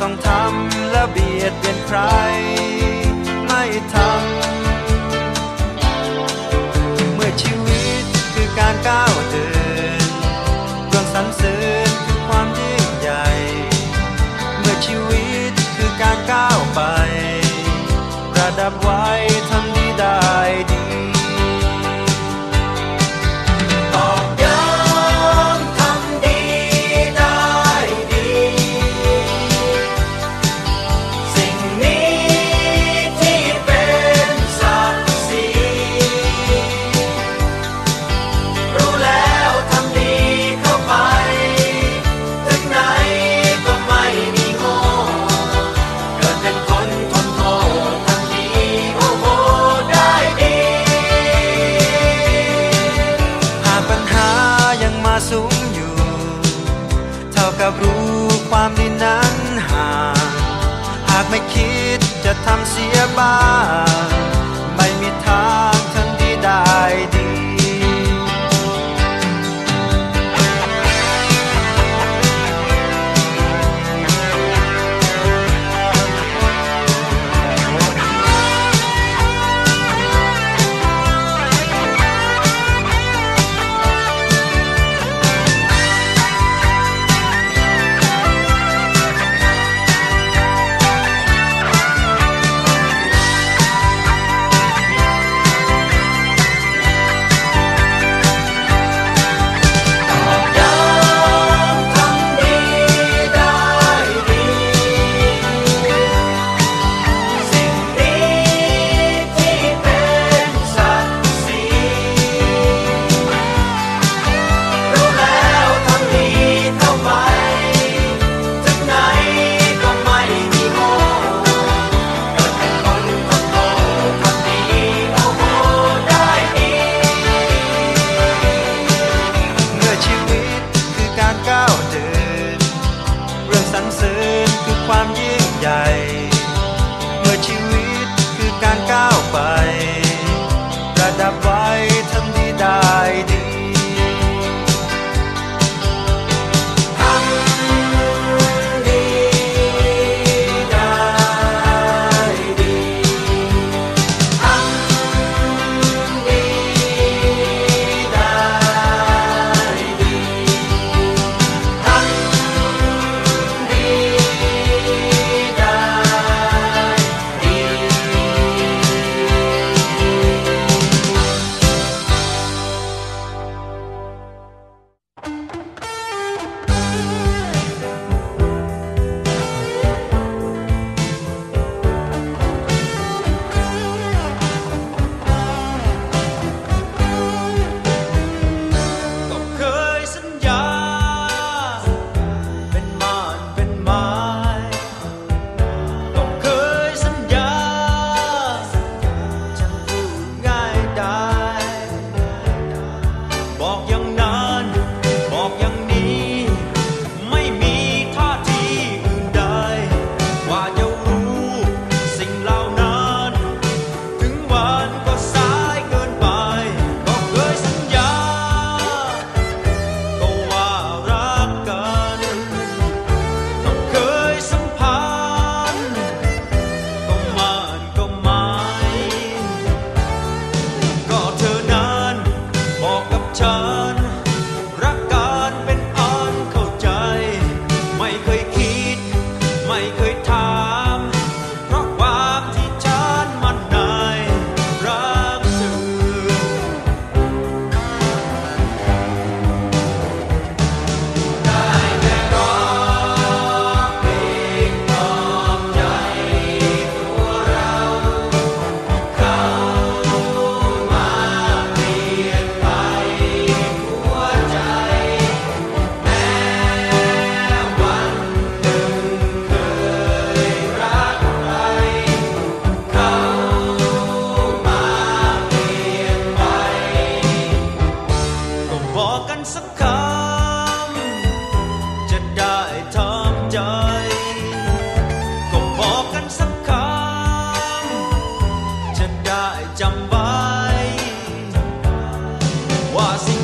ต้องทำและเบียดเบียนใคร ไม่ทำเมื่อชีวิตคือการก้าวเดินเรื่องสรรเสริญ ท่ากับรู้ความดีนั้นห่างหากไม่คิดจะทำเสียบ้างไม่มีทาง บอกกันสักคำ จะได้ทำใจ ก็บอกกันสักคำ จะได้จำไว้ ว่าสิ่ง